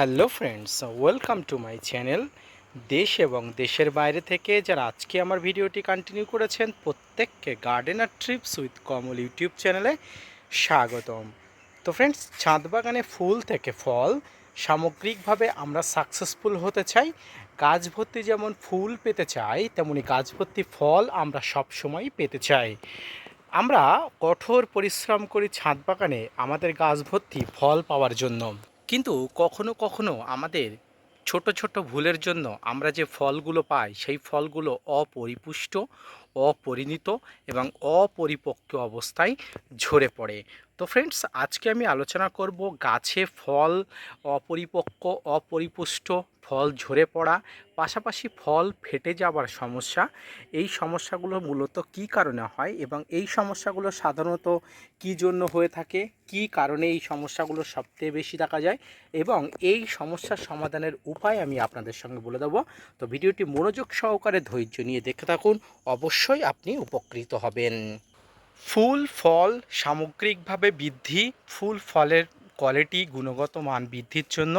Hello friends welcome to my channel দেশ এবং দেশের বাইরে থেকে যারা আজকে আমার ভিডিওটি কন্টিনিউ করেছেন, প্রত্যেককে gardener trips with Kamal YouTube চ্যানেলে স্বাগতম। তো ফ্রেন্ডস ছাদ বাগানে ফুল থেকে ফল, সামগ্রিকভাবে আমরা সাকসেসফুল হতে চাই, গাছ ভর্তি যেমন ফুল পেতে চাই, তেমনি গাছ ভর্তি ফল আমরা সবসময় পেতে চাই। আমরা কঠোর পরিশ্রম করি ছাদ বাগানে আমাদের গাছ ভর্তি ফল পাওয়ার জন্য। কিন্তু কখনো কখনো আমাদের ছোট ছোট ভুলের জন্য আমরা যে ফলগুলো পাই, সেই ফলগুলো অপরিপুষ্ট, অপরিণীত এবং অপরিপক্ক অবস্থায় ঝরে পড়ে। তো ফ্রেন্ডস আজকে আমি আলোচনা করব গাছে ফল অপরিপক্ক, অপরিপুষ্ট ফল ঝরে পড়া, পাশাপাশি ফল ফেটে যাওয়ার সমস্যা, এই সমস্যাগুলো মূলত কী কারণে হয় এবং এই সমস্যাগুলো সাধারণত কী জন্য হয়ে থাকে, কী কারণে এই সমস্যাগুলো সবচেয়ে বেশি দেখা যায় এবং এই সমস্যার সমাধানের উপায় আমি আপনাদের সঙ্গে বলে দেবো। তো ভিডিওটি মনোযোগ সহকারে ধৈর্য নিয়ে দেখে থাকুন, অবশ্যই আপনি উপকৃত হবেন। ফুল, ফল সামগ্রিকভাবে বৃদ্ধি, ফুল, ফলের কোয়ালিটি গুণগত মান বৃদ্ধির জন্য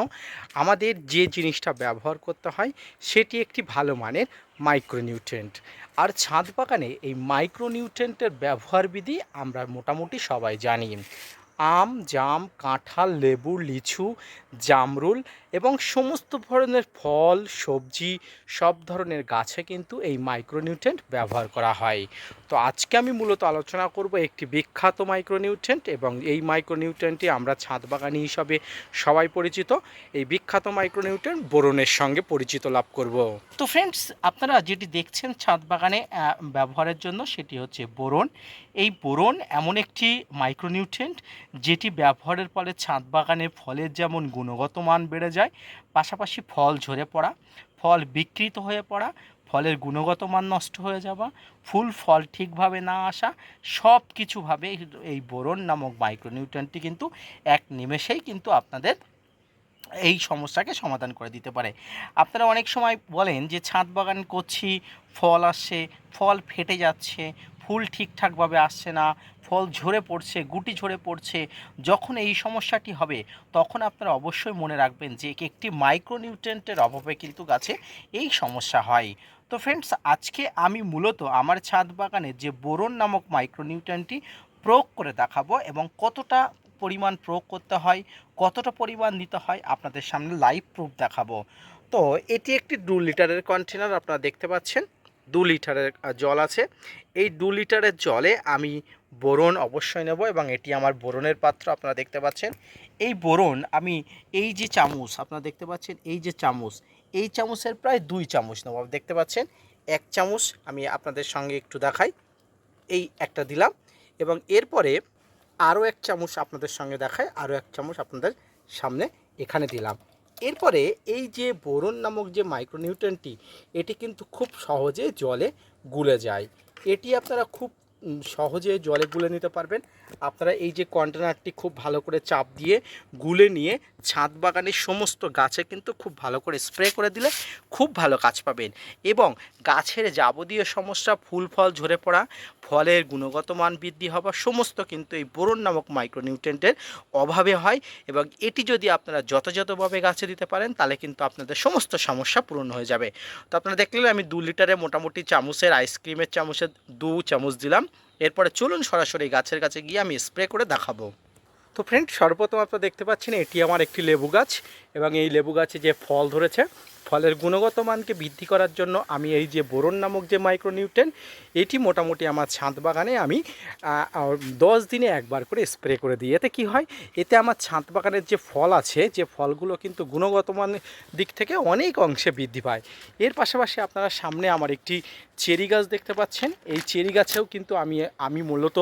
আমাদের যে জিনিসটা ব্যবহার করতে হয়, সেটি একটি ভালো মানের মাইক্রোনিউট্রেন্ট আর ছাদ বাগানে এই মাইক্রোনিউট্রেন্টের ব্যবহার বিধি আমরা মোটামুটি সবাই জানি। আম, জাম, কাঁঠাল, লেবু, লিচু, জামরুল এবং সমস্ত ধরনের ফল, সবজি, সব ধরনের গাছে কিন্তু এই মাইক্রোনিউট্রেন্ট ব্যবহার করা হয়। তো আজকে আমি মূলত আলোচনা করব একটি বিখ্যাত মাইক্রোনিউট্রেন্ট এবং এই মাইক্রোনিউট্রেন্টটি আমরা ছাদ বাগানি হিসাবে সবাই পরিচিত। এই বিখ্যাত মাইক্রোনিউট্রেন্ট বোরনের সঙ্গে পরিচিত লাভ করব। তো ফ্রেন্ডস আপনারা যেটি দেখছেন ছাদ বাগানে ব্যবহারের জন্য সেটি হচ্ছে বোরন। এই বোরন এমন একটি মাইক্রোনিউট্রেন্ট যেটি ব্যবহারের ফলে ছাদ বাগানের ফলের যেমন গুণগত মান বেড়ে যায় পাশাপাশি ফল ঝরে পড়া, ফল বিকৃত হয়ে পড়া, ফলের গুণগত মান নষ্ট হয়ে যাওয়া, ফুল, ফল ঠিকভাবে না আসা সব কিছুভাবে এই- এই বোরন নামক মাইক্রোনিউট্রেন্টটি কিন্তু এক নিমেষেই কিন্তু আপনাদের এই সমস্যাকে সমাধান করে দিতে পারে। আপনারা অনেক সময় বলেন যে ছাদ বাগান করছি, ফল আসছে, ফল ফেটে যাচ্ছে ফুল ঠিকঠাকভাবে আসছে না, ফল ঝরে পড়ছে, গুটি ঝরে পড়ছে, যখন এই সমস্যাটি হবে, তখন আপনারা অবশ্যই মনে রাখবেন যে একটি মাইক্রোনিউট্রেন্টের অভাবে কিন্তু গাছে এই সমস্যা হয়। তো ফ্রেন্ডস আজকে আমি মূলত আমার ছাদ বাগানে যে বোরন নামক মাইক্রোনিউট্রেন্টটি প্রয়োগ করে দেখাবো এবং কতটা পরিমাণ প্রয়োগ করতে হয়, কতটা পরিমাণ নিতে হয়, আপনাদের সামনে লাইভ প্রুফ দেখাবো। তো এটি একটি দু লিটারের কন্টেনার আপনারা দেখতে পাচ্ছেন। দু লিটারের জল আছে। এই দু লিটারের জলে আমি বোরন অবশ্যই নেব এবং এটি আমার বোরনের পাত্র, আপনারা দেখতে পাচ্ছেন। এই বোরন আমি এই যে চামচ, আপনারা দেখতে পাচ্ছেন এই যে চামচ, এই চামচের প্রায় দুই চামচ নেব। দেখতে পাচ্ছেন, এক চামচ আমি আপনাদের সঙ্গে একটু দেখাই। এই একটা দিলাম এবং এরপরে আরও এক চামচ আপনাদের সঙ্গে দেখায় আরও এক চামচ আপনাদের সামনে এখানে দিলাম। এরপরে এই যে বোরন নামক যে মাইক্রোনিউট্রেনটি এটি কিন্তু খুব সহজে জলে গুলে যায়। এটি আপনারা খুব সহজে জলে গুলে নিতে পারবেন। আপনারা এই যে কন্টেনারটি খুব ভালো করে চাপ দিয়ে গুলে নিয়ে ছাদ বাগানের সমস্ত গাছে কিন্তু খুব ভালো করে স্প্রে করে দিলে খুব ভালো কাজ পাবেন। এবং গাছের যাবতীয় সমস্যা, ফুল, ফল ঝরে পড়া, ফলের গুণগত মান বৃদ্ধি হওয়া, সমস্ত কিন্তু এই বোরন নামক মাইক্রোনিউট্রেন্টের অভাবে হয়। এবং এটি যদি আপনারা যথাযথভাবে গাছে দিতে পারেন, তাহলে কিন্তু আপনাদের সমস্ত সমস্যা পূরণ হয়ে যাবে। তো আপনারা দেখলেন আমি দু লিটারে মোটামুটি চামচের আইসক্রিমের চামচের দু চামচ দিলাম। এরপরে চলুন সরাসরি গাছের কাছে গিয়ে আমি স্প্রে করে দেখাবো। তো ফ্রেন্ড সর্বপ্রথম আপনারা দেখতে পাচ্ছেন এটি আমার একটি লেবু গাছ এবং এই লেবু গাছে যে ফল ধরেছে ফলের গুণগত মানকে বৃদ্ধি করার জন্য আমি এই যে বোরন নামক যে মাইক্রোনিউট্রেন, এটি মোটামুটি আমার ছাদ বাগানে আমি দশ দিনে একবার করে স্প্রে করে দিই। এতে কি হয়? এতে আমার ছাদ বাগানের যে ফল আছে, যে ফলগুলো কিন্তু গুণগত মান দিক থেকে অনেক অংশে বৃদ্ধি পায়। এর পাশাপাশি আপনারা সামনে আমার একটি চেরি গাছ দেখতে পাচ্ছেন। এই চেরি গাছেও কিন্তু আমি আমি মূলত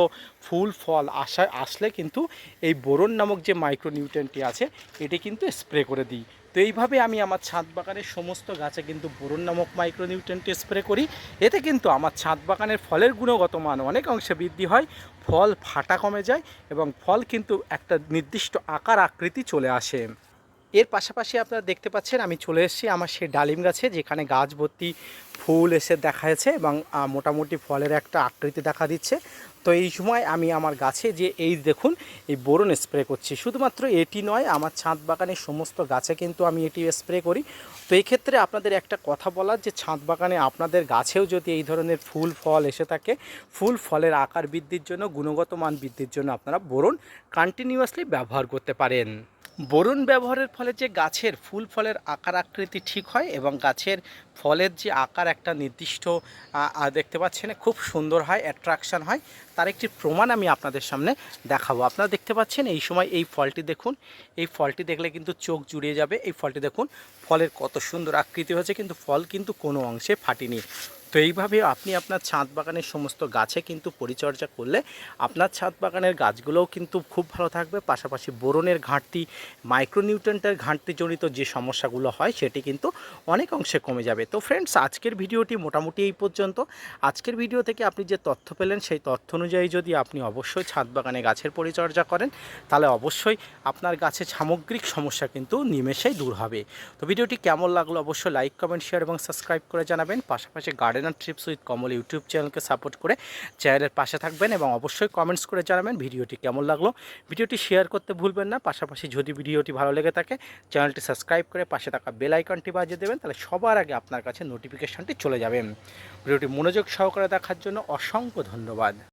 ফুল, ফল আসা, আসলে কিন্তু এই বোরন নামক যে মাইক্রোনিউট্রেনটি আছে, এটি কিন্তু স্প্রে করে দিই। তো এইভাবে আমি আমার ছাদ বাগানের সমস্ত গাছে কিন্তু বোরন নামক মাইক্রোনিউট্রেনটি স্প্রে করি। এতে কিন্তু আমার ছাদ বাগানের ফলের গুণগত মান অনেক অংশে বৃদ্ধি হয়, ফল ফাটা কমে যায় এবং ফল কিন্তু একটা নির্দিষ্ট আকার আকৃতি চলে আসে। এর পাশাপাশি আপনারা দেখতে পাচ্ছেন আমি চলে এসেছি আমার সেই ডালিম গাছে, যেখানে গাছ ভর্তি ফুল এসে দেখা যাচ্ছে এবং মোটামুটি ফলের একটা আকৃতি দেখা দিচ্ছে। তো এই সময় আমি আমার গাছে যে এই দেখুন, এই বোরন স্প্রে করছি। শুধুমাত্র এটি নয়, আমার ছাদ বাগানে সমস্ত গাছে কিন্তু আমি এটি স্প্রে করি। তো এই ক্ষেত্রে আপনাদের একটা কথা বলার, যে ছাদ বাগানে আপনাদের গাছেও যদি এই ধরনের ফুল, ফল এসে থাকে, ফুল ফলের আকার বৃদ্ধির জন্য, গুণগত মান বৃদ্ধির জন্য আপনারা বোরন কন্টিনিউয়াসলি ব্যবহার করতে পারেন। বোরন ব্যবহারের ফলে যে গাছের ফুল ফলের আকার আকৃতি ঠিক হয় এবং গাছের ফলের যে আকার একটা নির্দিষ্ট দেখতে পাচ্ছেন, খুব সুন্দর হয় অ্যাট্রাকশান হয়। তার একটি প্রমাণ আমি আপনাদের সামনে দেখাবো। আপনারা দেখতে পাচ্ছেন, এই সময় এই ফলটি দেখুন, এই ফলটি দেখলে কিন্তু চোখ জুড়িয়ে যাবে। এই ফলটি দেখুন, ফলের কত সুন্দর আকৃতি হয়েছে, কিন্তু ফল কিন্তু কোনো অংশে ফাটেনি। তো এইভাবে আপনি আপনার ছাদ বাগানের সমস্ত গাছে কিন্তু পরিচর্যা করলে আপনার ছাদ বাগানের গাছগুলোও কিন্তু খুব ভালো থাকবে। পাশাপাশি বোরনের ঘাটতি মাইক্রোনিউট্রেন্টের ঘাটতিজনিত যে সমস্যাগুলো হয়, সেটি কিন্তু অনেক অংশে কমে যাবে। তো ফ্রেন্ডস আজকের ভিডিওটি মোটামুটি এই পর্যন্ত। আজকের ভিডিও থেকে আপনি যে তথ্য পেলেন, সেই তথ্য অনুযায়ী যদি আপনি অবশ্যই ছাদ বাগানে গাছের পরিচর্যা করেন, তাহলে অবশ্যই আপনার গাছের সামগ্রিক সমস্যা কিন্তু নিমেষেই দূর হবে। তো ভিডিওটি কেমন লাগল অবশ্যই লাইক কমেন্ট শেয়ার এবং সাবস্ক্রাইব করে জানাবেন। পাশাপাশি gardener trips with Kamal YouTube চ্যানেলকে সাপোর্ট করে চ্যানেলের পাশে থাকবেন এবং অবশ্যই কমেন্টস করে জানাবেন ভিডিওটি কেমন লাগল। ভিডিওটি শেয়ার করতে ভুলবেন না, পাশাপাশি যদি ভিডিওটি ভালো লেগে থাকে চ্যানেলটি সাবস্ক্রাইব করে পাশে থাকা বেল আইকনটি বাজিয়ে দেবেন, তাহলে সবার আগে আপনার কাছে নোটিফিকেশনটি চলে যাবেন ভিডিওটি মনোযোগ সহকারে দেখার জন্য অসংখ্য ধন্যবাদ।